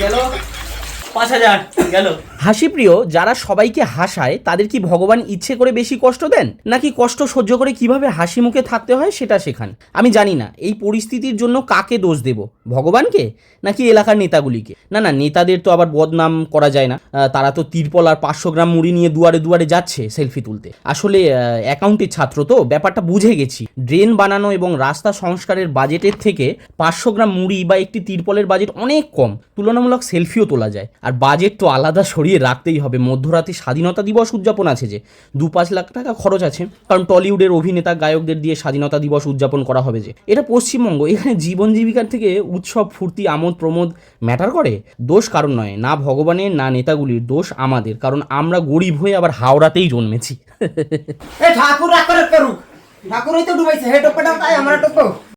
গেল পাঁচ হাজার। হাসিপ্রিয় যারা সবাইকে হাসায়, তাদের কি ভগবান ইচ্ছে করে বেশি কষ্ট দেন? নাকি কষ্ট সহ্য করে কীভাবে হাসি মুখে থাকতে হয় সেটা শেখান? আমি জানি না, এই পরিস্থিতির জন্য কাকে দোষ দেব? ভগবানকে? নাকি এলাকার নেতাগুলিকে? না না, নেতাদের তো আবার বদনাম করা যায় না। তারা তো তিরপল আর পাঁচশো গ্রাম মুড়ি নিয়ে দুয়ারে দুয়ারে যাচ্ছে সেলফি তুলতে। আসলে অ্যাকাউন্টের ছাত্র তো, ব্যাপারটা বুঝে গেছি। ড্রেন বানানো এবং রাস্তা সংস্কারের বাজেটের থেকে পাঁচশো গ্রাম মুড়ি বা একটি তিরপলের বাজেট অনেক কম। তুলনামূলক সেলফিও তোলা যায়। আর বাজেট তো আলাদা সরিয়ে রাখতেই হবে। মধ্যরাতে স্বাধীনতা দিবস উদযাপন আছে যে, দু পাঁচ লাখ টাকা খরচ আছে। কারণ টলিউডের অভিনেতা, গায়কদের দিয়ে স্বাধীনতা দিবস উদযাপন করা হবে যে। এটা পশ্চিমবঙ্গ, এখানে জীবন জীবিকার থেকে উৎসব, ফুর্তি, আমোদ, প্রমোদ ম্যাটার করে? দোষ কারণ নয়। না ভগবানের, না নেতাগুলির দোষ আমাদের। কারণ আমরা গরিব হয়ে আবার হাওড়াতেই জন্মেছি। ঠাকুর ঠাকুরই তো ডুবাইছে। হে টোপে তাই আমরা টোপো